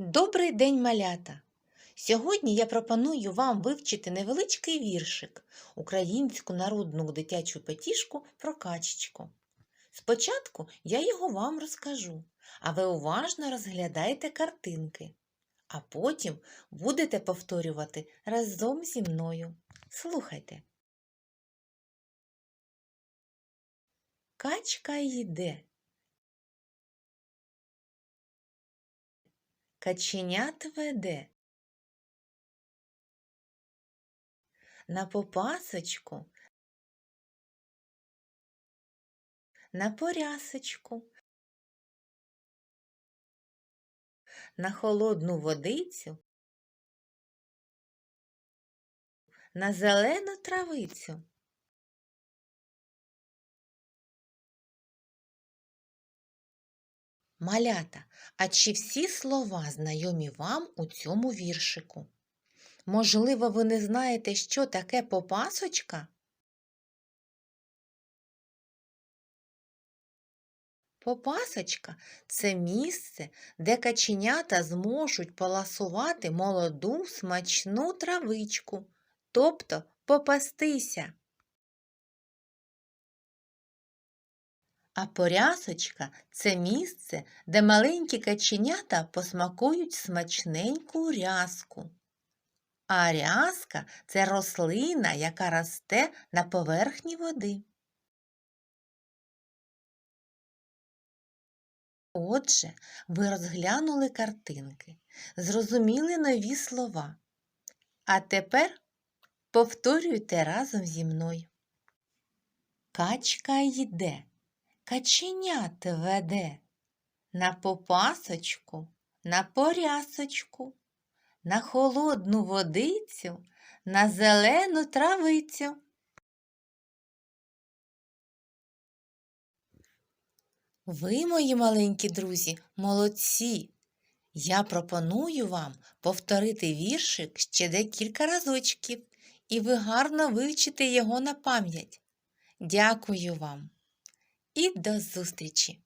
Добрий день, малята! Сьогодні я пропоную вам вивчити невеличкий віршик українську народну дитячу потішку про качечку. Спочатку я його вам розкажу, а ви уважно розглядайте картинки, а потім будете повторювати разом зі мною. Слухайте. Качка йде. Каченят веде. На попасочку, на порясочку, на холодну водицю, на зелену травицю. Малята, а чи всі слова знайомі вам у цьому віршику? Можливо, ви не знаєте, що таке попасочка? Попасочка це місце, де каченята зможуть поласувати молоду смачну травичку, тобто попастися. А порясочка це місце, де маленькі каченята посмакують смачненьку рязку. А рязка це рослина, яка росте на поверхні води. Отже, ви розглянули картинки, зрозуміли нові слова. А тепер повторюйте разом зі мною. Качка йде, каченят веде на попасочку, на порясочку, на холодну водицю, на зелену травицю. Ви, мої маленькі друзі, молодці. Я пропоную вам повторити віршик ще декілька разочків, і ви гарно вивчите його на пам'ять. Дякую вам і до зустрічі!